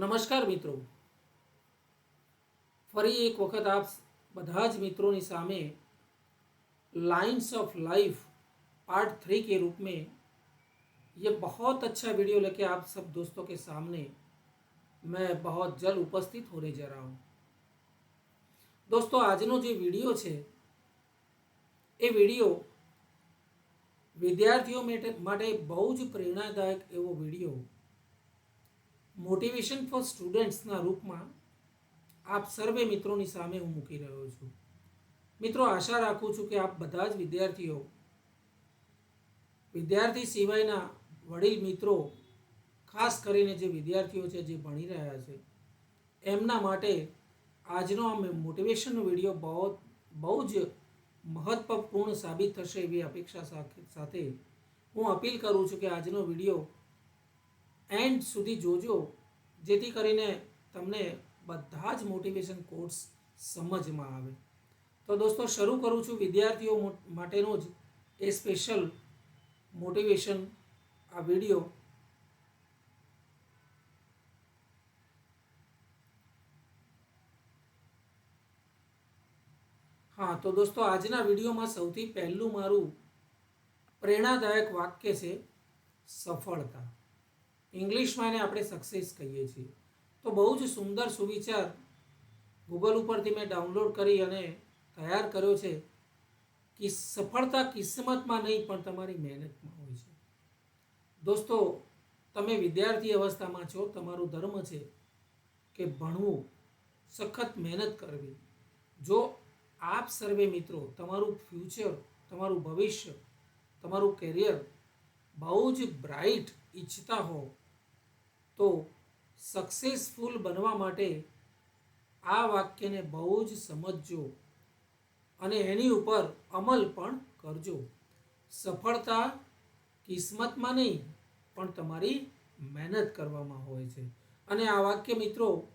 નમસ્કાર મિત્રો ફરી એક વખત આપ બધા જ मित्रों सामने lines of life part three के रूप में ये बहुत अच्छा वीडियो लेके आप सब दोस्तों के सामने मैं बहुत जल्द उपस्थित होने जा रहा हूँ દોસ્તો આજનો જે વિડીયો છે એ વિડીયો વિદ્યાર્થીઓ માટે માટે બહુ જ પ્રેરણાદાયક એવો વિડીયો મોટિવેશન ફોર સ્ટુડન્ટ્સના રૂપમાં આપ સર્વે મિત્રોની સામે હું મૂકી રહ્યો છું. મિત્રો, આશા રાખું છું કે આપ બધા જ વિદ્યાર્થીઓ, વિદ્યાર્થી સિવાયના વડીલ મિત્રો, ખાસ કરીને જે વિદ્યાર્થીઓ છે, જે ભણી રહ્યા છે, એમના માટે આજનો આ મોટિવેશનનો વીડિયો બહુ બહુ જ મહત્વપૂર્ણ સાબિત થશે એવી અપેક્ષા સાથે સાથે હું અપીલ કરું છું કે આજનો વીડિયો એન્ડ સુધી જોજો, જેથી કરીને તમને બધા જ મોટિવેશન કોર્સ સમજમાં આવે. તો દોસ્તો, શરૂ કરું છું વિદ્યાર્થીઓ માટેનો જ એ સ્પેશિયલ મોટિવેશન આ વીડિયો હા, તો દોસ્તો, આજના વિડીયોમાં સૌથી પહેલું મારું પ્રેરણાદાયક વાક્ય છે સફળતા. ઇંગ્લિશમાં એને આપણે સક્સેસ કહીએ છીએ. તો બહુ જ સુંદર સુવિચાર ગૂગલ ઉપરથી મેં ડાઉનલોડ કરી અને તૈયાર કર્યો છે. કે સફળતા કિસ્મતમાં નહીં, પણ તમારી મહેનતમાં હોય છે. દોસ્તો, તમે વિદ્યાર્થી અવસ્થામાં છો, તમારું ધર્મ છે કે ભણવું, સખત મહેનત કરવી. જો આપ સર્વે મિત્રો, તમારું ફ્યુચર તમારું ભવિષ્ય, તમારું કેરિયર બહુ જ બ્રાઇટ ઈચ્છતા હો તો સક્સેસફુલ બનવા માટે આ વાક્યને બહુ જ સમજજો અને એની ઉપર અમલ પણ કરજો. સફળતા કિસ્મતમાં નહીં, પણ તમારી મહેનત કરવામાં હોય છે. અને આ વાક્ય મિત્રો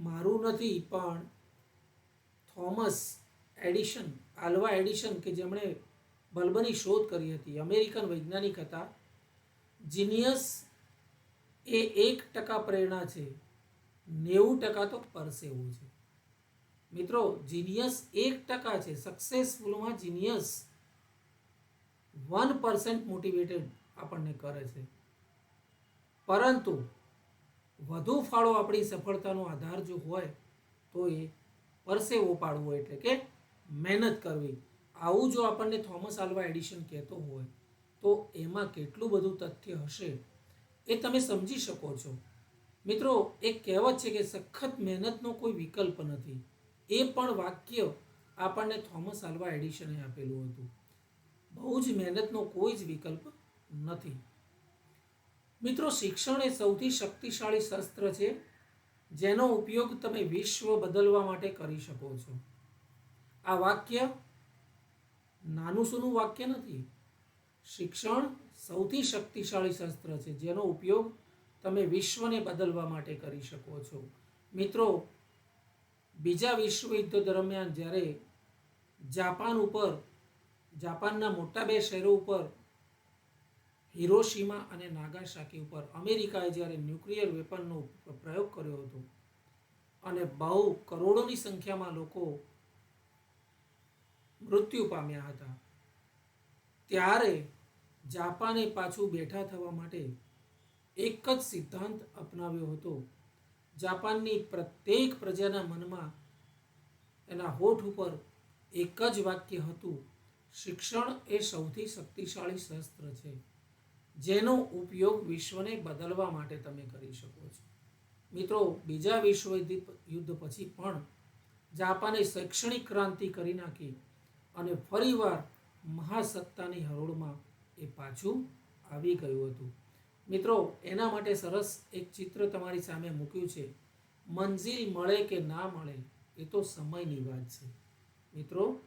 મારું નથી, પણ થોમસ એડિશન, આલ્વા એડિશન કે જેમણે બલ્બની શોધ કરી હતી, અમેરિકન વૈજ્ઞાનિક હતા, જીનિયસ એ એક ટકા પ્રેરણા છે. નેવું ટકા તો પરસેવું છે. મિત્રો જીનિયસ એક ટકા છે. સક્સેસફુલમાં જીનિયસ વન પર્સન્ટ મોટિવેટેડ આપણને કરે છે. પરંતુ વધુ ફાળો આપણી સફળતાનો આધાર જો હોય, તો એ પરસેવો પાડવો એટલે કે મહેનત કરવી. આવું જો આપણને થોમસ આલ્વા એડિશન કહેતો હોય, તો એમાં કેટલું બધું તથ્ય હશે? એ તમે સમજી શકો છો. મિત્રો, એક કહેવત છે કે સખત મહેનતનો કોઈ વિકલ્પ નથી. એ પણ વાક્ય આપણને થોમસ આલ્વા એડિશને આપેલું હતું. બહુ જ મહેનતનો કોઈ જ વિકલ્પ નથી. મિત્રો, શિક્ષણ એ સૌથી શક્તિશાળી શસ્ત્ર છે, જેનો ઉપયોગ તમે વિશ્વ બદલવા માટે કરી શકો છો. આ વાક્ય નાનું સૂનું વાક્ય નથી. શિક્ષણ સૌથી શક્તિશાળી શસ્ત્ર છે, જેનો ઉપયોગ તમે વિશ્વને બદલવા માટે કરી શકો છો. મિત્રો, બીજા વિશ્વયુદ્ધ દરમિયાન જ્યારે જાપાન ઉપર, જાપાનના મોટા બે શહેરો ઉપર, હિરોશીમા અને નાગાસાકી ઉપર અમેરિકાએ જ્યારે ન્યુક્લિયર વેપનનો પ્રયોગ કર્યો હતો અને બહુ કરોડોની સંખ્યામાં લોકો મૃત્યુ પામ્યા હતા, ત્યારે જાપાને પાછું બેઠા થવા માટે એક જ સિદ્ધાંત અપનાવ્યો હતો. જાપાનની પ્રત્યેક પ્રજાના મનમાં એના હોઠ ઉપર એક જ વાક્ય હતું, શિક્ષણ એ સૌથી શક્તિશાળી શસ્ત્ર છે, જેનો ઉપયોગ વિશ્વને બદલવા માટે તમે કરી શકો છો. મિત્રો, બીજા વિશ્વ યુદ્ધ પછી પણ જાપાને શૈક્ષણિક ક્રાંતિ કરી નાખી અને ફરીવાર મહાસત્તાની હરોળમાં એ પાછું આવી ગયું હતું. મિત્રો, એના માટે સરસ એક ચિત્ર તમારી સામે મૂક્યું છે. મંજિલ મળે કે ના મળે, એ તો સમયની વાત છે. મિત્રો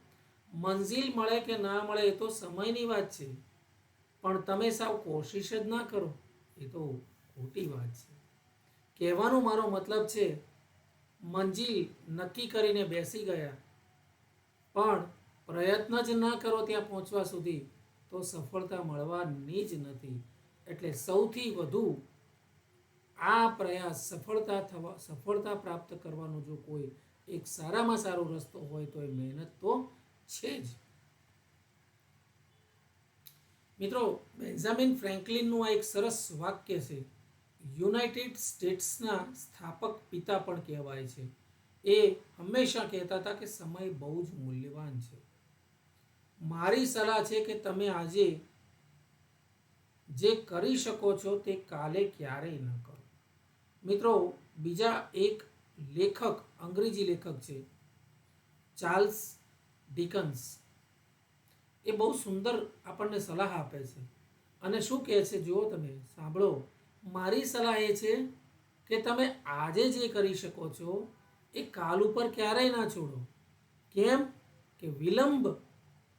મંજિલ મળે કે ના મળે, એ તો સમયની વાત છે. પણ તમે સાવ કોશિશ જ ના કરો, એ તો ખોટી વાત છે. કહેવાનો મારો મતલબ છે મંજિલ નક્કી કરીને બેસી ગયા. પણ પ્રયત્ન જ ન કરો ત્યાં પહોંચવા સુધી. તો સફળતા મળવાની જ નથી. એટલે સૌથી વધુ આ પ્રયાસ સફળતા થવા, સફળતા પ્રાપ્ત કરવાનો જો કોઈ એક સારામાં સારો રસ્તો હોય તો એ મહેનત તો છે જ. મિત્રો બેન્ઝામિન ફ્રેન્કલિનનું આ એક સરસ વાક્ય છે. યુનાઇટેડ સ્ટેટ્સના સ્થાપક પિતા પણ કહેવાય છે. એ હંમેશા કહેતા હતા કે સમય બહુ જ મૂલ્યવાન છે. મારી સલાહ છે કે તમે આજે જે કરી શકો છો તે કાલે ક્યારેય ન કરો. મિત્રો, બીજા એક લેખક, અંગ્રેજી લેખક છે, ચાર્લ્સ ડિકન્સ. એ બહુ સુંદર આપણને સલાહ આપે છે. અને શું કહે છે જુઓ તમે, સાંભળો. મારી સલાહ એ છે કે તમે આજે જે કરી શકો છો, એ કાલ ઉપર ક્યારેય ના છોડો. કેમ? કે વિલંબ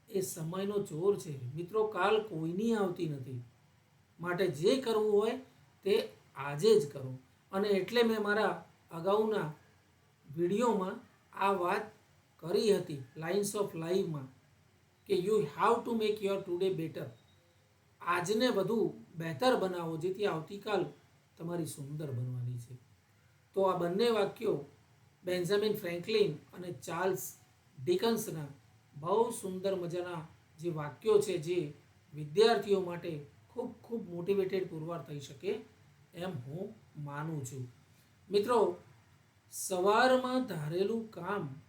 એ સમયનો ચોર છે. મિત્રો, કાલ કોઈની આવતી નથી. માટે જે કરવું હોય તે આજે જ કરો. અને એટલે મેં મારા અગાઉના વિડીયોમાં આ વાત કરી હતી લાઇન્સ ઓફ લાઈવમાં કે you how to make your today better આજને વધુ બહેતર બનાવો, જેથી આવતીકાલ તમારી સુંદર બનવાની છે. તો આ બંને વાક્યો બેન્જામિન ફ્રેન્કલિન અને ચાર્લ્સ ડિકન્સના બહુ સુંદર મજાના જે વાક્યો છે જે વિદ્યાર્થીઓ માટે ખૂબ ખૂબ મોટિવેટેડ પુરવાર થઈ શકે એમ હું માનું છું. મિત્રો, સવારમાં ધારેલું કામ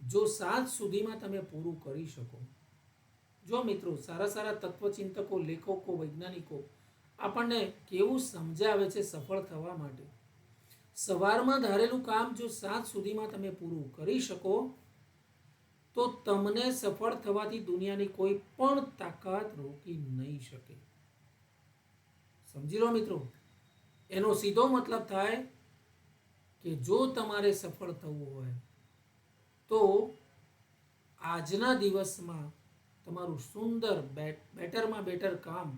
જો સાંજ સુધીમાં તમે પૂરું કરી શકો. જો મિત્રો, સારા સારા તત્વચિંતકો, લેખકો, વૈજ્ઞાનિકો આપણને કેવું સમજાવે છે સફળ થવા માટે? સવારમાં ધારેલું કામ જો સાંજ સુધીમાં તમે પૂરું કરી શકો તો તમને સફળ થવાથી દુનિયાની કોઈ પણ તાકાત રોકી નહીં શકે. સમજી લો મિત્રો, એનો સીધો મતલબ થાય કે જો તમારે સફળ થવું હોય, તો આજના દિવસમાં તમારું સુંદર બેટરમાં બેટર કામ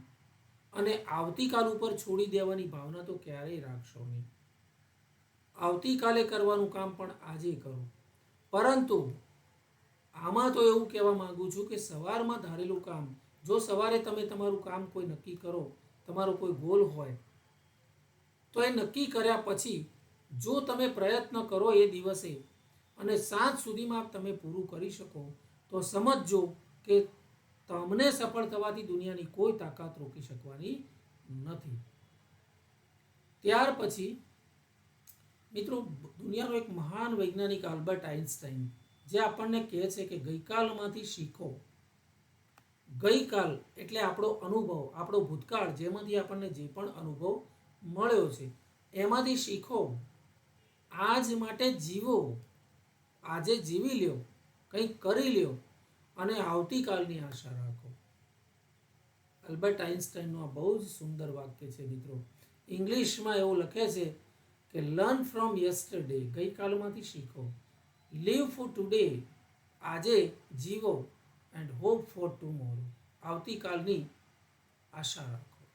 અને આવતીકાલ ઉપર છોડી દેવાની ભાવના તો ક્યારેય રાખશો નહીં. આવતીકાલે કરવાનું કામ પણ આજે કરો. પરંતુ આમાં તો એવું કહેવા માગું છું કે સવારમાં ધારેલું કામ, જો સવારે તમે તમારું કામ કોઈ નક્કી કરો, તમારો કોઈ ગોલ હોય, તો એ નક્કી કર્યા પછી જો તમે પ્રયત્ન કરો એ દિવસે અને સાંજ સુધીમાં તમે પૂરું કરી શકો, તો સમજજો કે તમને સફળ થવાથી દુનિયાની કોઈ તાકાત રોકી શકવાની નથી. ત્યાર પછી મિત્રો, દુનિયાનો એક મહાન વૈજ્ઞાનિક આલ્બર્ટ આઇન્સ્ટાઈન જે આપણને કહે છે કે ગઈકાલમાંથી શીખો. ગઈકાલ એટલે આપણો અનુભવ, આપણો ભૂતકાળ, જેમાંથી આપણને જે પણ અનુભવ મળ્યો છે, એમાંથી શીખો. આજ માટે જીવો. આજે જીવી લ્યો, કંઈક કરી લ્યો અને આવતીકાલની આશા રાખો. અલ્બર્ટ આઇન્સ્ટાઈનનું આ બહુ જ સુંદર વાક્ય છે મિત્રો. ઇંગ્લિશમાં એવું લખે છે કે લર્ન ફ્રોમ યસ્ટરડે ગઈકાલમાંથી શીખો. લીવ ફોર ટુડે આજે જીવો એન્ડ હોપ ફોર ટુમોરો આવતીકાલની આશા રાખો.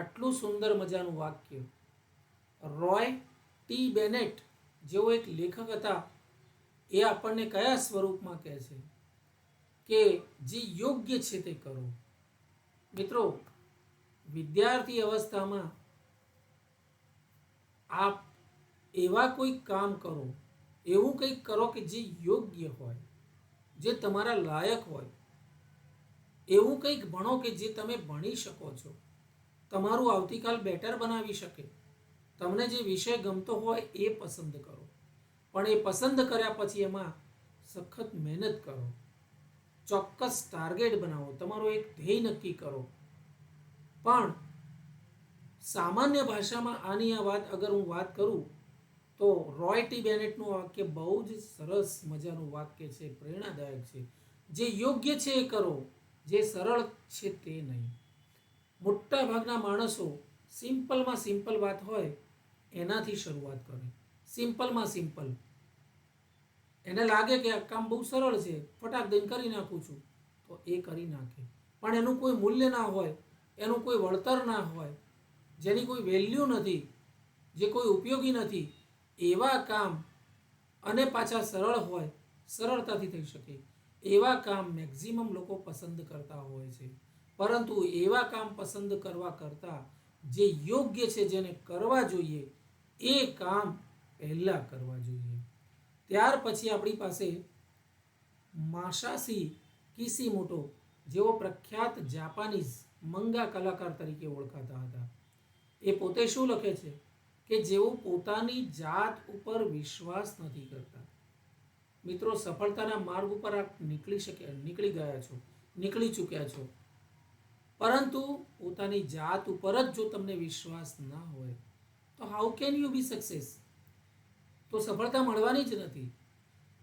આટલું સુંદર મજાનું વાક્ય. રોય ટી બેનેટ જેવો એક લેખક હતા, એ આપણને કયા સ્વરૂપમાં કહે છે? કે જે યોગ્ય છે તે કરો. મિત્રો, વિદ્યાર્થી અવસ્થામાં આપ એવા કોઈ કામ કરો એવું કંઈક કરો કે જે યોગ્ય હોય, જે તમારા લાયક હોય. એવું કંઈક ભણો કે જે તમે ભણી શકો છો. તમારું આવતીકાલ બેટર બનાવી શકે. તમને જે વિષય ગમતો હોય એ પસંદ કરો. પણ એ પસંદ કર્યા પછી એમાં સખત મહેનત કરો. ચોક્કસ ટાર્ગેટ બનાવો. તમારો એક ધ્યેય નક્કી કરો. પણ સામાન્ય ભાષામાં આની આ વાત અગર હું વાત કરું તો રોય ટી બેનેટનું વાક્ય બહુ જ સરસ મજાનું વાક્ય છે, પ્રેરણાદાયક છે. જે યોગ્ય છે એ કરો, જે સરળ છે તે નહીં. મોટા ભાગના માણસો સિમ્પલમાં સિમ્પલ વાત હોય, એનાથી શરૂઆત કરે. સિમ્પલમાં સિમ્પલ. એને લાગે કે આ કામ બહુ સરળ છે, ફટાક દઈને કરી નાખું છું, તો એ કરી નાખે. પણ એનું કોઈ મૂલ્ય ના હોય, એનું કોઈ વળતર ના હોય, જેની કોઈ વેલ્યુ નથી, જે કોઈ ઉપયોગી નથી એવા કામ અને પાછા સરળ હોય, સરળતાથી થઈ શકે. એવા કામ મેક્ઝિમમ લોકો પસંદ કરતા હોય છે. પરંતુ એવા કામ પસંદ કરવા કરતાં જે યોગ્ય છે જેને કરવા જોઈએ, એ કામ પહેલાં કરવા જોઈએ. ત્યાર પછી આપણી પાસે માસાસી કિસીમોટો જેઓ પ્રખ્યાત જાપાનીઝ મંગા કલાકાર તરીકે ઓળખાતા હતા. એ પોતે શું લખે છે? કે જેઓ પોતાની જાત ઉપર વિશ્વાસ નથી કરતા. મિત્રો, સફળતાના માર્ગ ઉપર આપ નીકળી શકે, નીકળી ગયા છો, નીકળી ચૂક્યા છો. પરંતુ પોતાની જાત ઉપર જ જો તમને વિશ્વાસ ના હોય, તો how can you be success તો સફળતા મળવાની જ નથી.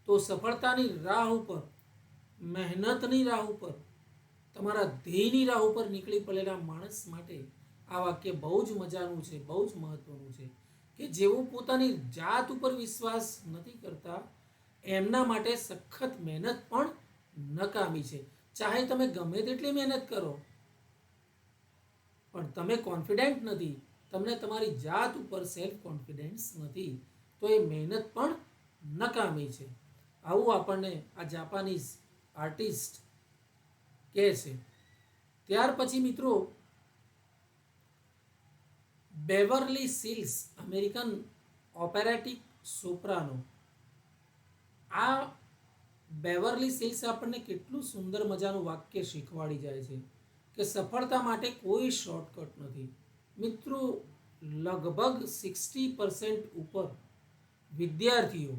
તો સફળતાની રાહ ઉપર, મહેનતની રાહ ઉપર, તમારા ધ્યેયની રાહ ઉપર નીકળી પડેલા માણસ માટે આ વાક્ય બહુ જ મજાનું છે, બહુ જ મહત્વનું છે કે જેઓ પોતાની જાત ઉપર વિશ્વાસ નથી કરતા, એમના માટે સખત મહેનત પણ નકામી છે. ચાહે તમે ગમે તેટલી મહેનત કરો, પણ તમે કોન્ફિડન્ટ નથી, તમને તમારી જાત ઉપર સેલ્ફ કોન્ફિડન્સ નથી, તો એ મહેનત પણ નકામી છે. આવું આપણને આ જાપાનીઝ આર્ટિસ્ટ કહે છે. ત્યાર પછી મિત્રો બેવરલી સિલ્સ અમેરિકન ઓપેરેટિક સોપ્રાનો આ બેવરલી સિલ્સ આપણને કેટલું સુંદર મજાનું વાક્ય શીખવાડી જાય છે કે સફળતા માટે કોઈ શોર્ટકટ નથી. મિત્રો, લગભગ સિક્સટી પર્સન્ટ ઉપર વિદ્યાર્થીઓ,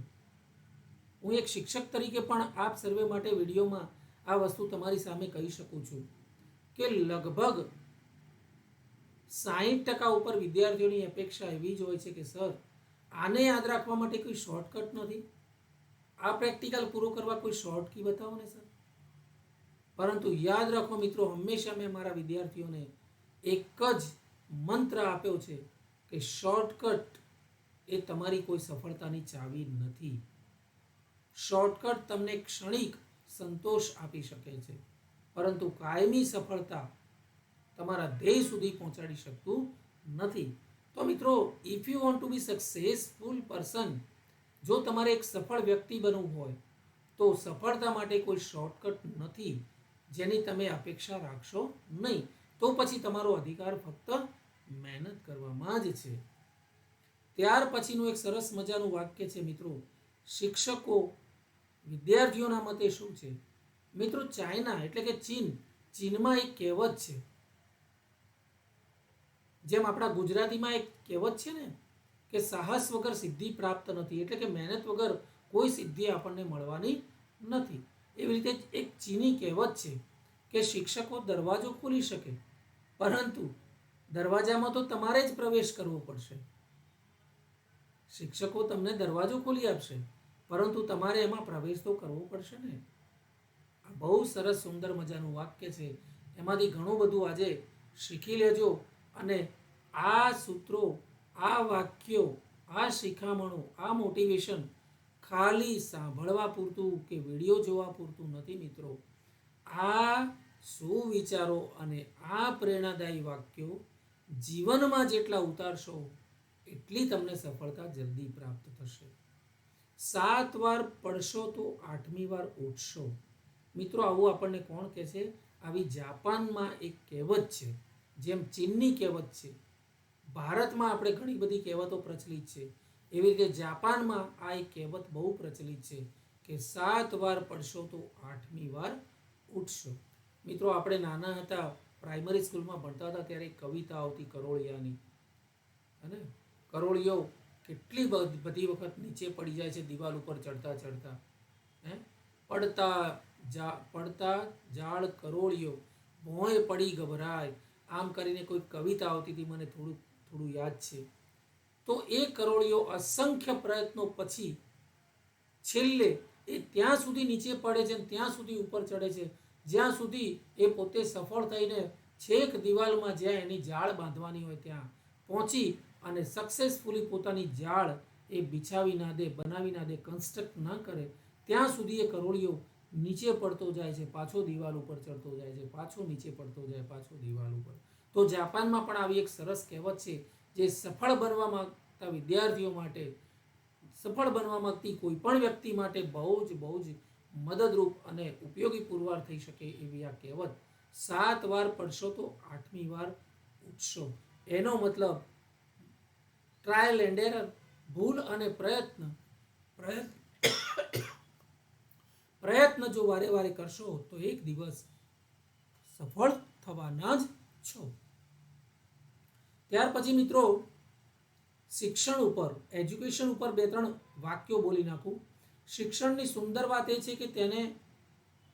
હું એક શિક્ષક તરીકે પણ આપ સર્વે માટે વિડીયોમાં આ વસ્તુ તમારી સામે કહી શકું છું કે લગભગ સાહીઠ ટકા ઉપર વિદ્યાર્થીઓની અપેક્ષા એવી જ હોય છે કે, સર, આને યાદ રાખવા માટે કોઈ શોર્ટકટ નથી? આ પ્રેક્ટિકલ પૂરો કરવા કોઈ શોર્ટ કી બતાવો ને, સર? પરંતુ યાદ રાખો મિત્રો, હંમેશા મેં મારા વિદ્યાર્થીઓને એક જ મંત્ર આપ્યો છે કે, શોર્ટકટ એ તમારી કોઈ સફળતાની ચાવી નથી. શોર્ટકટ તમને ક્ષણિક સંતોષ આપી શકે છે. પરંતુ કાયમી સફળતા તમારા ધ્યેય સુધી પહોંચાડી શકતું નથી. તો મિત્રો if you want to be successful person જો તમારે એક સફળ વ્યક્તિ બનવું હોય, તો સફળતા માટે કોઈ શોર્ટકટ નથી, જેની તમે અપેક્ષા રાખશો નહીં. તો પછી તમારો અધિકાર ફક્ત મહેનત કરવામાં જ છે. ત્યાર પછીનું એક સરસ મજાનું વાક્ય છે મિત્રો, શિક્ષકો વિદ્યાર્થીઓના મતે શું છે? મિત્રો, ચાઇના, એટલે કે ચીન, ચીનમાં એક કહેવત છે જેમ આપણા ગુજરાતીમાં એક કહેવત છે ને, કે સાહસ વગર સિદ્ધિ પ્રાપ્ત નથી, એટલે કે મહેનત વગર કોઈ સિદ્ધિ આપણને મળવાની નથી. એવી રીતે એક ચીની કહેવત છે કે શિક્ષકો દરવાજો ખોલી શકે, પરંતુ દરવાજામાં તો તમારે જ પ્રવેશ કરવો પડશે. શિક્ષકો તમને દરવાજો ખોલી આપશે, પરંતુ તમારે એમાં પ્રવેશ તો કરવો પડશે ને. આ બહુ સરસ સુંદર મજાનું વાક્ય છે. એમાંથી ઘણું બધું આજે શીખી લેજો અને આ સૂત્રો, આ વાક્યો, આ શિખામણો, આ મોટિવેશન ખાલી સાંભળવા પૂરતું કે વીડિયો જોવા પૂરતું નથી મિત્રો? આ સુવિચારો અને આ પ્રેરણાદાયી વાક્યો જીવનમાં જેટલા ઉતારશો, એટલી તમને સફળતા જલ્દી પ્રાપ્ત થશે. સાત વાર પડશો તો આઠમી વાર ઉઠશો. મિત્રો, આવું આપણને કોણ કહે છે? આવી જાપાનમાં એક કહેવત છે, જેમ ચીનની કહેવત છે ભારતમાં આપણે ઘણી બધી કહેવતો પ્રચલિત છે. એવી રીતે જાપાનમાં આ એક કહેવત બહુ પ્રચલિત છે કે સાત વાર પડશો તો આઠમી વાર ઉઠશો. મિત્રો, આપણે નાના હતા, પ્રાઇમરી સ્કૂલમાં ભણતા હતા ત્યારે કવિતા આવતી કરોળિયાની. અને કરોળિયો કેટલી બધ- વખત નીચે પડી જાય છે, દિવાલ ઉપર ચડતા ચડતા. હે? પડતા જા, પડતા ઝાડ કરોળિયો ભોંય પડી ગભરાય. આમ કરીને કોઈ કવિતા આવતી હતી, મને થોડું થોડું યાદ છે. તો એ કરોળીઓ અસંખ્ય પ્રયત્નો પછી છેલ્લે એ ત્યાં સુધી નીચે પડે છે ત્યાં સુધી ઉપર ચડે છે. જ્યાં સુધી એ પોતે સફળ થઈને છેક દિવાલમાં જ્યાં એની જાળ બાંધવાની હોય ત્યાં પહોંચી અને સક્સેસફુલી પોતાની જાળ એ બિછાવી ના દે, બનાવી ના દે કન્સ્ટ્રક્ટ ના કરે, ત્યાં સુધી એ કરોળીઓ નીચે પડતો જાય છે, પાછો દિવાલ ઉપર ચડતો જાય છે, પાછો નીચે પડતો જાય, પાછો દિવાલ ઉપર. તો જાપાનમાં પણ આવી એક સરસ કહેવત છે, જે સફળ બનવા માંગતા વિદ્યાર્થીઓ માટે, સફળ બનવા માંગતી કોઈ પણ વ્યક્તિ માટે બહુ જ બહુ જ મદદરૂપ અને ઉપયોગી પુરવાર થઈ શકે એવી આ કહેવત. સાત વાર પડશો તો આઠમી વાર ઉઠશો. એનો મતલબ ટ્રાયલ એન્ડ એરર ભૂલ અને પ્રયત્ન પ્રયત્ન પ્રયત્ન જો વારે વારે કરશો તો એક દિવસ સફળ થવાના જ છો. ત્યાર પછી મિત્રો, શિક્ષણ ઉપર એજ્યુકેશન ઉપર બે ત્રણ વાક્યો બોલી નાખું. શિક્ષણની સુંદર વાત એ છે કે તેને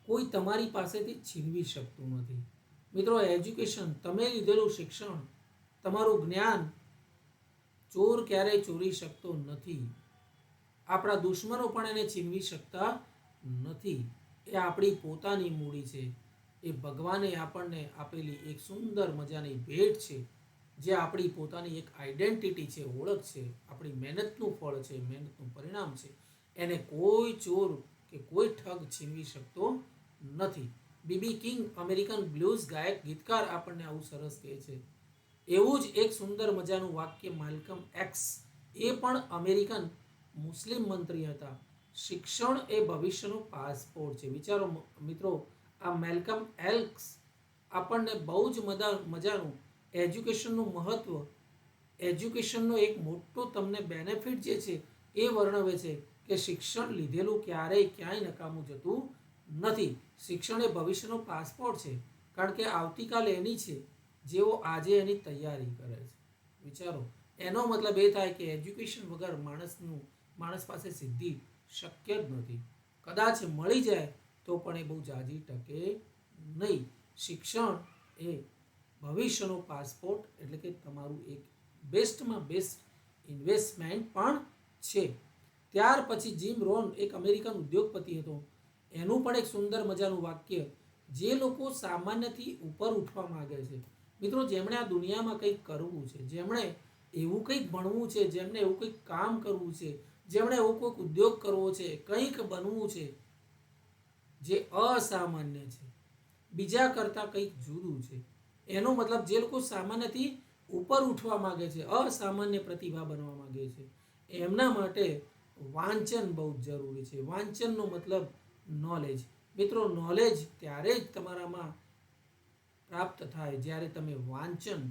કોઈ તમારી પાસેથી છીનવી શકતું નથી. મિત્રો એજ્યુકેશન તમે લીધેલું શિક્ષણ, તમારું જ્ઞાન ચોર ક્યારેય ચોરી શકતો નથી. આપણા દુશ્મનો પણ એને છીનવી શકતા નથી. એ આપણી પોતાની મૂડી છે. એ ભગવાને આપણને આપેલી એક સુંદર મજાની ભેટ છે. જે આપણી પોતાની એક આઈડેન્ટિટી છે, ઓળખ છે, આપણી મહેનતનું ફળ છે, મહેનતનું પરિણામ છે, એને કોઈ ચોર કે કોઈ ઠગ છીનવી શકતો નથી. બીબી કિંગ અમેરિકન બ્લૂઝ ગાયક, ગીતકાર આપણને આવું સરસ કહે છે. એવું જ એક સુંદર મજાનું વાક્ય માલકમ એક્સ એ પણ અમેરિકન મુસ્લિમ મંત્રી હતા. શિક્ષણ એ ભવિષ્યનો પાસપોર્ટ છે. વિચારો મિત્રો, આ મેલકમ એલ્ક્સ આપણને બહુ જ મજા મજાનું એજ્યુકેશનનું મહત્ત્વ એજ્યુકેશનનો એક મોટો તમને બેનિફિટ જે છે એ વર્ણવે છે કે શિક્ષણ લીધેલું ક્યારેય ક્યાંય નકામું જતું નથી. શિક્ષણ એ ભવિષ્યનો પાસપોર્ટ છે, કારણ કે આવતીકાલે એની છે, જેઓ આજે એની તૈયારી કરે છે. વિચારો, એનો મતલબ એ થાય કે એજ્યુકેશન વગર માણસનું, માણસ પાસે સિદ્ધિ શક્ય જ નથી. કદાચ મળી જાય તો પણ એ બહુ જાજી ટકે નહીં. શિક્ષણ એ ભવિષ્યનો પાસપોર્ટ એટલે કે તમારું એક બેસ્ટમાં બેસ્ટ ઇન્વેસ્ટમેન્ટ પણ છે. ત્યાર પછી જીમ રોન એક અમેરિકન ઉદ્યોગપતિ હતો. એનું પણ એક સુંદર મજાનું વાક્ય, જે લોકો સામાન્યથી ઉપર ઉઠવા માગે છે. મિત્રો, જેમણે આ દુનિયામાં કંઈક કરવું છે, જેમણે એવું કંઈક ભણવું છે, જેમને એવું કંઈક કામ કરવું છે, જેમણે એવો કોઈક ઉદ્યોગ કરવો છે, કંઈક બનવું છે, જે અસામાન્ય છે. બીજા કરતાં કંઈક જુદું છે. એનો મતલબ જે લોકો સામાન્યથી ઉપર ઉઠવા માંગે છે, અસામાન્ય પ્રતિભા બનવા માંગે છે, એમના માટે વાંચન બહુ જરૂરી છે. વાંચનનો મતલબ નોલેજ મિત્રો નોલેજ ત્યારે જ તમારામાં પ્રાપ્ત થાય જ્યારે તમે વાંચન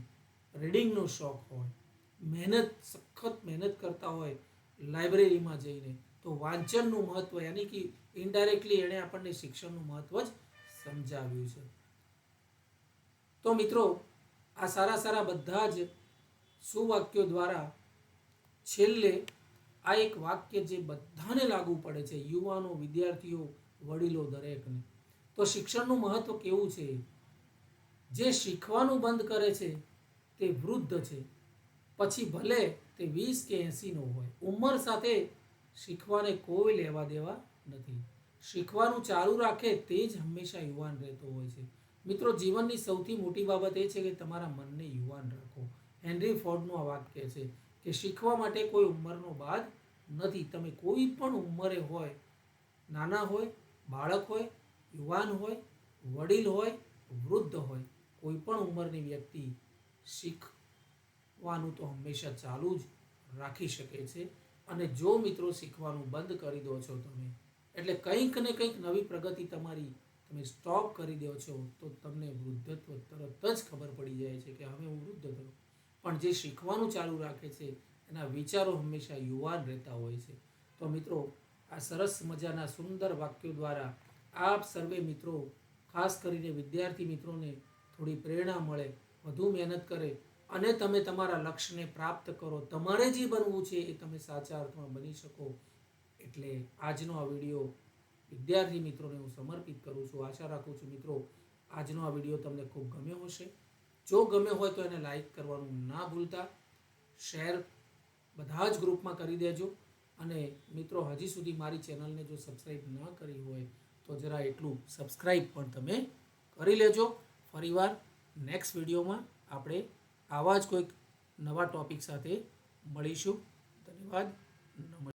રીડિંગનો શોખ હોય. મહેનત, સખત મહેનત કરતા હોય લાઇબ્રેરીમાં જઈને, તો વાંચનનું મહત્ત્વ યાની કે ઇનડાયરેક્ટલી એણે આપણને શિક્ષણનું મહત્ત્વ જ સમજાવ્યું છે. તો મિત્રો, આ સારા સારા બધા જ સુવાક્યો દ્વારા છેલ્લે આ એક વાક્ય જે બધાને લાગુ પડે છે, યુવાનો, વિદ્યાર્થીઓ, વડીલો દરેકને. તો શિક્ષણનું મહત્વ કેવું છે? જે શીખવાનું બંધ કરે છે, તે વૃદ્ધ છે. પછી ભલે તે વીસ કે એંસીનો હોય, ઉંમર સાથે શીખવાને કોઈ લેવા દેવા નથી. શીખવાનું ચાલુ રાખે તે જ હંમેશા યુવાન રહેતો હોય છે. મિત્રો, જીવનની સૌથી મોટી બાબત એ છે કે તમારા મનને યુવાન રાખો. હેનરી ફોર્ડનું આ વાક્ય છે કે શીખવા માટે કોઈ ઉંમરનો બાદ નથી. તમે કોઈ પણ ઉંમરે હોય, નાના હોય, બાળક હોય, યુવાન હોય, વડીલ હોય, વૃદ્ધ હોય, કોઈ પણ ઉંમરની વ્યક્તિ શીખવાનું તો હંમેશા ચાલુ જ રાખી શકે છે. અને જો મિત્રો, શીખવાનું બંધ કરી દો છો તમે, એટલે કંઈક ને કંઈક નવી પ્રગતિ તમારી તમે સ્ટોપ કરી દો છો, તો તમને વૃદ્ધત્વ તરત જ ખબર પડી જાય છે કે હવે હું વૃદ્ધ થયો. પણ જે શીખવાનું ચાલુ રાખે છે, એના વિચારો હંમેશા યુવાન રહેતા હોય છે. તો મિત્રો, આ સરસ મજાના સુંદર વાક્યો દ્વારા આપ સર્વે મિત્રો, ખાસ કરીને વિદ્યાર્થી મિત્રોને થોડી પ્રેરણા મળે, વધુ મહેનત કરે અને તમે તમારા લક્ષ્યને પ્રાપ્ત કરો. તમારે જે બનવું છે એ તમે સાચા અર્થમાં બની શકો. એટલે આજનો આ વીડિયો વિદ્યાર્થી મિત્રોને હું સમર્પિત કરું છું. આશા રાખું છું મિત્રો, આજનો આ વીડિયો તમને ખૂબ ગમ્યો હશે. જો ગમ્યો હોય તો એને લાઈક કરવાનું ના ભૂલતા. શેર બધા જ ગ્રુપમાં કરી દેજો. અને મિત્રો, હજી સુધી મારી ચેનલને જો સબસ્ક્રાઈબ ન કરી હોય તો જરા એટલું સબસ્ક્રાઈબ પણ તમે કરી લેજો. ફરીવાર નેક્સ્ટ વિડીયોમાં આપણે આવા જ કોઈક નવા ટોપિક સાથે મળીશું. ધન્યવાદ. નમસ્કાર